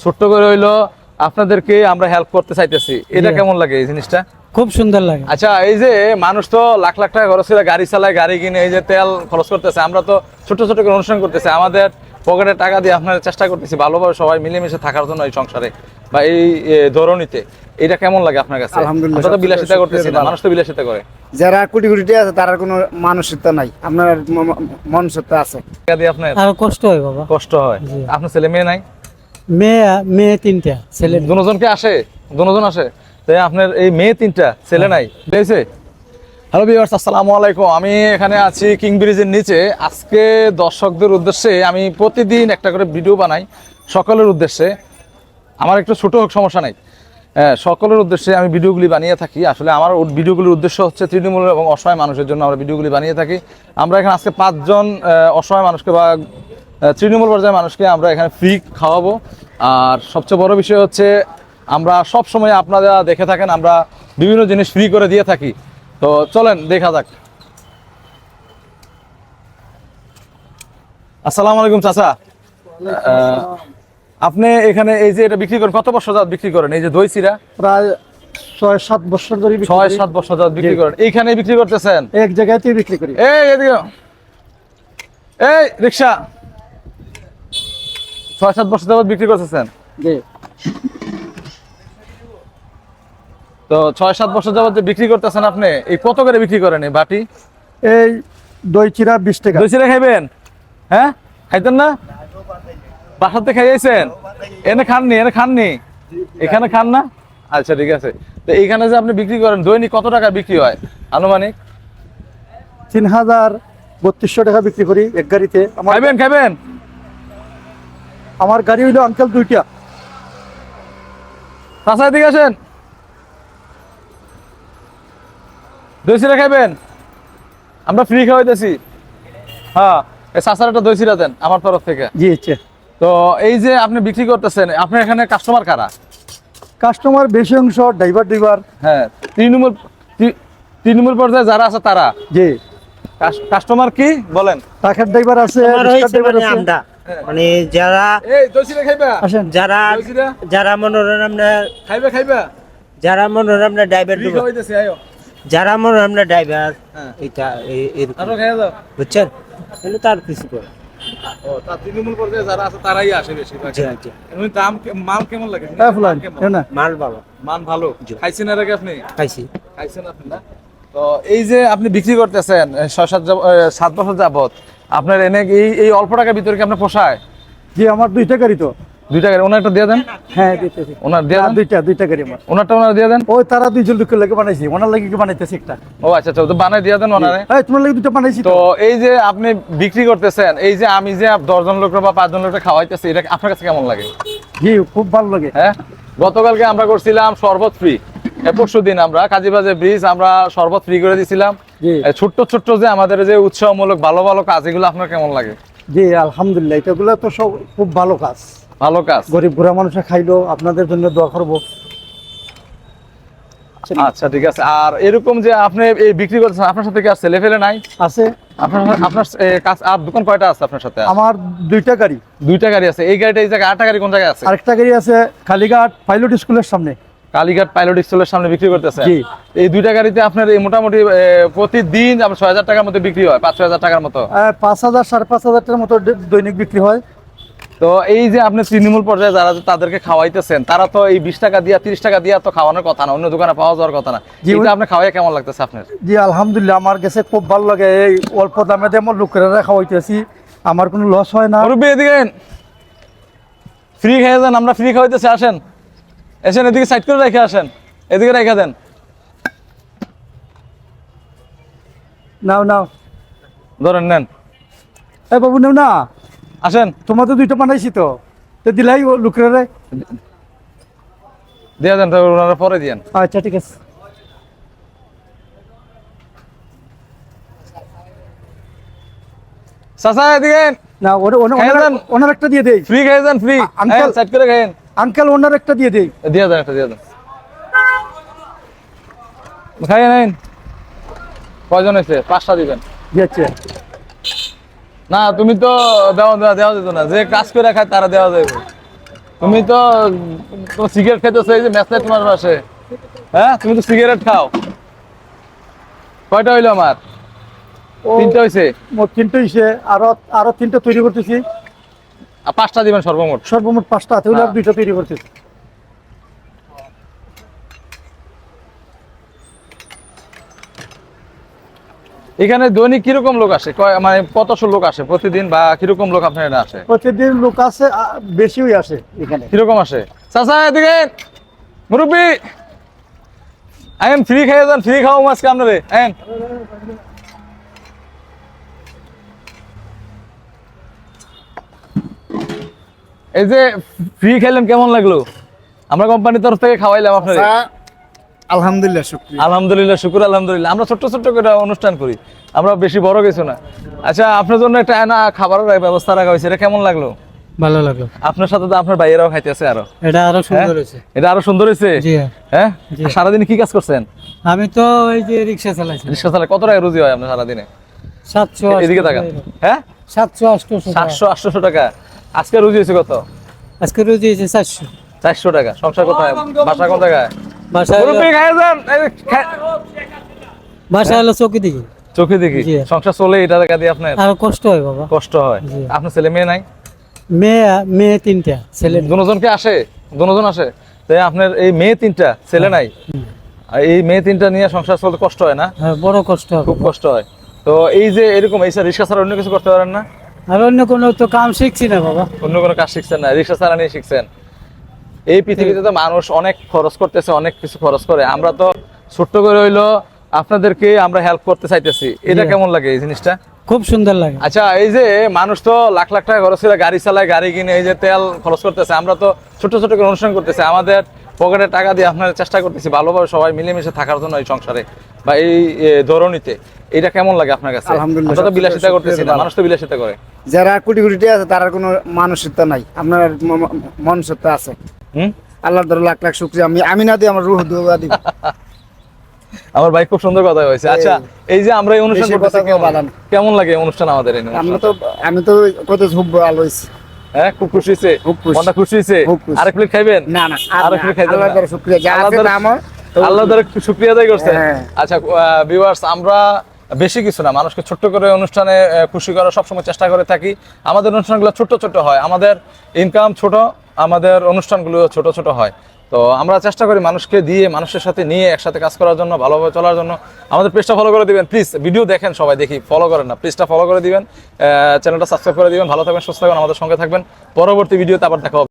ছোট্ট করে হইল আপনাদেরকে আমরা হেল্প করতে চাইতেছি। এটা কেমন লাগে এই জিনিসটা? খুব সুন্দর লাগে। আচ্ছা এই যে মানুষ তো লাখ লাখ টাকা খরচ করে গাড়ি চালায় গাড়ি কিনে এই যে তেল খরচ করতেছে আমরা তো ছোট ছোট করে অনুষ্ঠান করতেছি। আমাদের পকেটে টাকা দিয়ে আপনার চেষ্টা করতেছি ভালোভাবে সবাই মিলেমিশে থাকার জন্য এই সংসারে বা এই ধরনীতে এটা কেমন লাগে আপনার কাছে? আলহামদুলিল্লাহ, তো বিলাসিতা করতেছি না মানুষ তো বিলাসিতা করে। যারা কোটি কোটি টাকা আছে তার কোনো মানসিকতা নাই। আপনার ম- ম- আছে। টাকা দিয়ে আপনার আর কষ্ট হয় বাবা। কষ্ট হয়। আপনার ছেলে মেয়ে নাই? মেয়ে মেয়ে তিনটা, ছেলে দুজন কি আসে দুজন আসে। তাই আপনার এই মেয়ে তিনটা, ছেলে নাই। পেয়েছে হ্যালো ভিউয়ার্স আসসালামু আলাইকুম। আমি এখানে আছি কিং ব্রিজের নিচে। আজকে দর্শকদের উদ্দেশ্যে আমি প্রতিদিন একটা করে ভিডিও বানাই সকলের উদ্দেশ্যে। আমার একটু ছোট হোক, সমস্যা নাই। সকলের উদ্দেশ্যে আমি ভিডিওগুলি বানিয়ে থাকি। আসলে আমার ভিডিওগুলির উদ্দেশ্য হচ্ছে তৃণমূল এবং অসহায় মানুষের জন্য আমরা ভিডিওগুলি বানিয়ে থাকি। আমরা এখানে আজকে পাঁচজন অসহায় মানুষকে বা তৃণমূল পর্যায়ের মানুষকে আমরা এখানে ফ্রি খাওয়াবো। আর সবচেয়ে বড় বিষয় হচ্ছে আমরা সব সময় আপনারা দেখে থাকেন আমরা বিভিন্ন জিনিস ফ্রি করে দিয়ে থাকি। তো চলেন দেখা যাক। আসসালামু আলাইকুম চাচা। আপনি এখানে এই যে এটা বিক্রি করেন কত বছর যাত বিক্রি করেন? এই যে দই চিরা? প্রায় ছয় সাত বছর ধরে ছয় সাত বছর যাত বিক্রি করেন। এইখানে বিক্রি করতেছেন? এক জায়গাতেই বিক্রি করি। এই এই রিক্সা। ছয় সাত বছর যাবত বিক্রি করতেছেন? জি। তো ছয় সাত বছর যাবত যে বিক্রি করতেছেন আপনি এই কত করে বিক্রি করেন এই বাটি? এই দই চিরা বিশ টাকা। দই চিরা খাইবেন? হ্যাঁ? খাইতেন না? বাসাতে খাইয়েছেন? এনে খাননি এনে খাননি? এখানে খান না? আচ্ছা ঠিক আছে। তো এইখানে যে আপনি বিক্রি করেন দৈনিক কত টাকা বিক্রি হয়? আনুমানিক? তিন হাজার বত্রিশশো টাকা বিক্রি করি এক গাড়িতে। খাইবেন খাইবেন? আমার গাড়ি হইল আঙ্কেল দুইটা। চাষা দিকে আসেন। দই চিরা খাইবেন? আমরা ফ্রি খাওয়াইতেছি। হ্যাঁ এই চাষার একটা দই চিরা দেন আমার তরফ থেকে। জি ইচ্ছে তো এই যে আপনি বিক্রি করতেছেন আপনার এখানে কাস্টমার কারা? কাস্টমার বেশি অংশ ড্রাইভার ড্রাইভার হ্যাঁ তৃণমূল তৃণমূল পর্যায়ে যারা আছে তারা। জি। কাস্টমার কি? বলেন। ট্রাকের ড্রাইভার আছে মানে যারা যারা যারা মনোরম খাইবা খাইবা? যারা মনোরম ড্রাইভার যারা মনোরম ড্রাইভার হ্যাঁ। এটা বুঝছেন? তাহলে তার কিছু করে তৃণমূল পর্যায়ে যারা আছে তারাই আসে বেশি দাম কে- মাল কেমন লাগে? মাল ভালো। মান ভালো? খাইছেন এর আগে আপনি? খাইছি। খাইছেন আপনি না? তো এই যে আপনি বিক্রি করতেছেন ছয় সাত যাব- সাত বছর যাবত আপনার এনে এই এই অল্প টাকার ভিতরে কি আপনার পোষায়? জি আমার দুইটা গাড়ি তো। দুই টাকা ওনার একটা দিয়ে দেন। হ্যাঁ ওনার দিয়ে দেন। দুইটা দুইটা গাড়ি আমার। ওনারটা ওনার দিয়ে দেন। ওই তারা দুইজন লোকের লাগে বানাইছি। ওনার লাগে কি বানাইতেছি একটা? ও আচ্ছা আচ্ছা তো বানাই দিয়ে দেন ওনারে। এই তোমার লাগে দুইটা বানাইছি তো। এই যে আপনি বিক্রি করতেছেন এই যে আমি যে দশজন লোকের বা পাঁচজন লোকের খাওয়াইতেছি এটা আপনার কাছে কেমন লাগে? জি খুব ভালো লাগে। হ্যাঁ? গতকালকে আমরা করছিলাম শরবত ফ্রি পরশু দিন আমরা কাজীবাজে ব্রিজ আমরা শরবত ফ্রি করে। এই ছোট্ট ছোট্ট যে আমাদের যে উৎসবমূলক ভালো ভালো কাজ এগুলো আপনার কেমন লাগে? জি আলহামদুলিল্লাহ এটাগুলো তো সব খুব ভালো কাজ। ভালো কাজ? গরিব বুড়া মানুষে খাইলো আপনাদের জন্য দোয়া করব। আচ্ছা ঠিক আছে। আর এরকম যে আপনি এই বিক্রি করতেছেন আপনার সাথে কি আর ছেলে ফেলে নাই? আছে। আপনার আপনার কাজ আর দোকান কয়টা আছে আপনার সাথে? আমার দুইটা গাড়ি। দুইটা গাড়ি আছে। এই গাড়িটা এই জায়গায় আটটা গাড়ি কোন জায়গায় আছে? আরেকটা গাড়ি আছে কালীঘাট পাইলট স্কুলের সামনে। কালীঘাট পাইলট স্কুলের সামনে বিক্রি করতেছে। এই দুইটা গাড়িতে আপনার এই মোটামুটি প্রতিদিন আপনার ছয় হাজার টাকার মতো বিক্রি হয় পাঁচ ছয় হাজার টাকার মতো। পাঁচ হাজার সাড়ে পাঁচ হাজার টাকার মতো দৈনিক বিক্রি হয়। তো এই যে আপনি তৃণমূল পর্যায়ে যারা তাদেরকে খাওয়াইতেছেন তারা তো এই বিশ টাকা দিয়া তিরিশ টাকা দিয়া তো খাওয়ানোর কথা না অন্য দোকানে পাওয়া যাওয়ার কথা না। জি, আপনি খাওয়াই কেমন লাগতেছে আপনার? জি আলহামদুলিল্লাহ আমার কাছে খুব ভালো লাগে। এই অল্প দামে দিয়ে আমার লোকেরা খাওয়াইতেছি আমার কোনো লস হয় না। ফ্রি খেয়ে যান আমরা ফ্রি খাওয়াইতেছি আসেন। এসেন এদিকে সাইড করে রেখে আসেন। এদিকে রেখে দেন। নাও নাও। ধরেন নেন। এ বাবু নেও না। আসেন। তোমাদের দুইটা বানাইছি তো। তো দিলাই ও লোকেরা দিয়ে দেন তারপর ওনারা পরে দিয়েন। আচ্ছা ঠিক আছে। চাচা এদিকে না ওনার একটা দিয়ে দেই। ফ্রি খেয়ে যান ফ্রি আ- uncle- সাইড করে খাইন আঙ্কেল ওনার একটা দিয়ে দেই। দিয়ে দেন একটা দিয়ে দেন। খাইয়ে নেন। কয়জন এসে পাঁচটা দিবেন। দিয়েছে। না তুমি তো দেওয়া দেওয়া দেওয়া যেত না। যে কাজ করে খায় তারা দেওয়া যাবে তুমি তো সিগারেট খাইতেছো এই যে নাই তোমার পাশে। হ্যাঁ তুমি তো সিগারেট খাও। কয়টা হইল আমার? তিনটা হইছে? মোট তিনটে হিসে আরও আরও তিনটা তৈরি করতেছি। পাঁচটা দিবেন সর্বমোট? সর্বমোট পাঁচটা তাহলে আর হ্যাঁ। দুইটা তৈরি করতেছি এখানে দৈনিক কীরকম লোক আসে? কয় মানে কতশো লোক আসে প্রতিদিন বা কীরকম লোক আপনার এখানে আসে? প্রতিদিন লোক আছে আ, বেশিই আসে এখানে। কীরকম আসে? চাচা এদিকে মুরব্বী এম ফ্রি খাই যান ফ্রি খাওয়া আজকে আপনারে আইন এই যে ফ্রি খাইলেন কেমন লাগল? আমরা কোম্পানির তরফ থেকে খাওয়াইলাম আপনারে আচ্ছা, আলহামদুলিল্লাহ শুক্রিয়া। আলহামদুলিল্লাহ শুকুর আলহামদুলিল্লাহ। আমরা ছোট্ট ছোট্ট করে অনুষ্ঠান করি। আমরা বেশি বড় কিছু না। আচ্ছা আপনার জন্য একটা না খাবারের ব্যবস্থা রাখা হয়েছে। এটা কেমন লাগল? ভালো লাগল। আপনার সাথে তো আপনার ভাইয়েরাও খাইতেছে আরও। এটা আরও সুন্দর হ্যাঁ? হয়েছে। এটা আরও সুন্দর হয়েছে? হ্যাঁ। হ্যাঁ। সারাদিনে কি কাজ করছেন? আমি তো এই যে রিক্সা চালাইছি। রিক্সা চালায়। কত টাকা রুজি হয় আপনার সারাদিনে? সাতশো এদিকে টাকা। হ্যাঁ? সাতশো আটশো সাতশো আটশো টাকা। আজকে রুজি হয়েছে কত? আজকে রুজি হয়েছে চারশো। চারশো টাকা। সংসার কোথায়? বাসা কোন জায়গায় হলো- চৌকি দিকে। চোখে দেখি সংসার চলে এটা টাকা দিয়ে আপনার? আরও কষ্ট হয় বাবা। কষ্ট হয়। আপনার ছেলে মেয়ে নাই? মেয়ে মেয়ে তিনটা। ছেলে দুজনকে আসে? দুজন আসে? তাই আপনার এই মেয়ে তিনটা ছেলে নাই? এই মেয়ে তিনটা নিয়ে সংসার চলতে কষ্ট হয় না? হ্যাঁ, বড় কষ্ট হবে। খুব কষ্ট হয়। তো এই যে এরকম এই স্যার রিক্সা ছাড়া অন্য কিছু করতে পারেন না? আর অন্য কোনো তো কাম শিখছি না বাবা। অন্য কোনো কাজ শিখছেন না রিক্সা চালানি শিখছেন। এই পৃথিবীতে তো মানুষ অনেক খরচ করতেছে অনেক কিছু খরচ করে। আমরা তো ছোট্ট করে হইল আপনাদেরকে আমরা হেল্প করতে চাইতেছি। এটা কেমন লাগে এই জিনিসটা? খুব সুন্দর লাগে। আচ্ছা এই যে মানুষ তো লাখ লাখ টাকা খরচ করে গাড়ি চালায় গাড়ি কিনে এই যে তেল খরচ করতেছে। আমরা তো ছোট ছোট করে অনুষ্ঠান করতেছি। আমাদের পকেটে টাকা দিয়ে আপনার চেষ্টা করতেছি ভালোভাবে সবাই মিলেমিশে থাকার জন্য এই সংসারে। বা এই ধরনীতে এটা কেমন লাগে আপনার কাছে? আলহামদুলিল্লাহ, তো বিলাসিতা সবচেয়ে করতেছি না মানুষ তো বিলাসিতা করে। যারা কোটি কোটি আছে তার কোনো মানসিকতা নাই। আপনার ম- ম- আছে। হুম? আল্লাহর ধরে লাখ লাখ শুক্রিয়া। আমি আমি না দিই আমার রুহ দুয়া দিব আমার ভাই খুব সুন্দর কথা হয়েছে আচ্ছা এই যে আমরা এই অনুষ্ঠান করতেছি কথা কেমন- কেমন লাগে অনুষ্ঠান আমাদের এই আমরা তো আমি তো কত ঝুব ভালো হয়েছি হ্যাঁ খুব খুশি খুব খুশি। মনটা খুশি খুব খুশি। আরেক প্লেট খাইবেন? না না আর আরেক প্লেট খাইবেন আল্লাহর? ধরে শুক্রিয়া। যা আছে আমার। আল্লাহ দ্বারা শুক্রিয়া আদায় করছেন। হ্যাঁ। আচ্ছা ভিউয়ার্স আমরা বেশি কিছু না মানুষকে ছোট্ট করে অনুষ্ঠানে খুশি করার সবসময় চেষ্টা করে থাকি। আমাদের অনুষ্ঠানগুলো ছোট ছোট হয় আমাদের ইনকাম ছোট আমাদের অনুষ্ঠানগুলো ছোট ছোট হয়। তো আমরা চেষ্টা করি মানুষকে দিয়ে মানুষের সাথে নিয়ে একসাথে কাজ করার জন্য ভালোভাবে চলার জন্য। আমাদের পেজটা ফলো করে দিবেন প্লিজ ভিডিও দেখেন সবাই দেখি ফলো করেন না প্লিজটা ফলো করে দিবেন। চ্যানেলটা সাবস্ক্রাইব করে দিবেন ভালো থাকবেন সুস্থ থাকবেন আমাদের সঙ্গে থাকবেন। পরবর্তী ভিডিওতে আবার দেখা হবে।